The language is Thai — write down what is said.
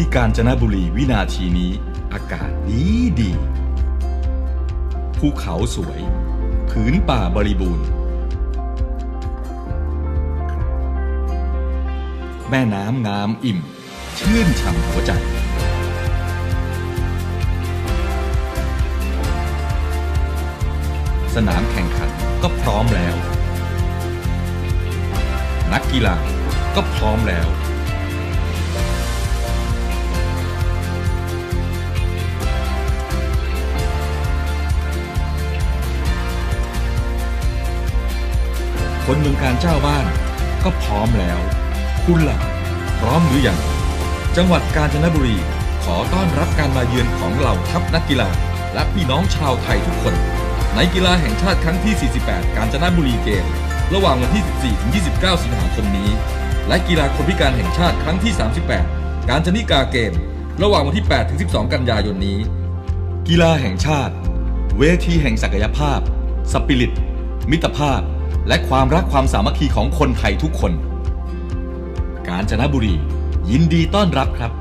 ที่กาญจนบุรีวินาทีนี้ อากาศดีดี ภูเขาสวย ผืนป่าบริบูรณ์ แม่น้ำงามอิ่ม ชื่นช่ำหัวใจสนามแข่งขันก็พร้อมแล้ว นักกีฬาก็พร้อมแล้ว คนเมืองการเจ้าบ้าน ก็พร้อมแล้ว คุณล่ะพร้อมหรือยังจังหวัดกาญจนบุรีขอต้อนรับการมาเยือนของเหล่าทัพนักกีฬา และพี่น้องชาวไทยทุกคน ในกีฬาแห่งชาติครั้งที่ 48 กาญจนบุรีเกมระหว่างวันที่ 14 ถึง 29 สิงหาคมนี้ และกีฬาคนพิการแห่งชาติครั้งที่ 38 การจนิกาเกม ระหว่างวันที่ 8 ถึง 12 กันยายนนี้ กีฬาแห่งชาติ เวทีแห่งศักยภาพ สปิริต มิตรภาพ และความรักความสามัคคีของคนไทยทุกคน กาญจนบุรี ยินดีต้อนรับครับ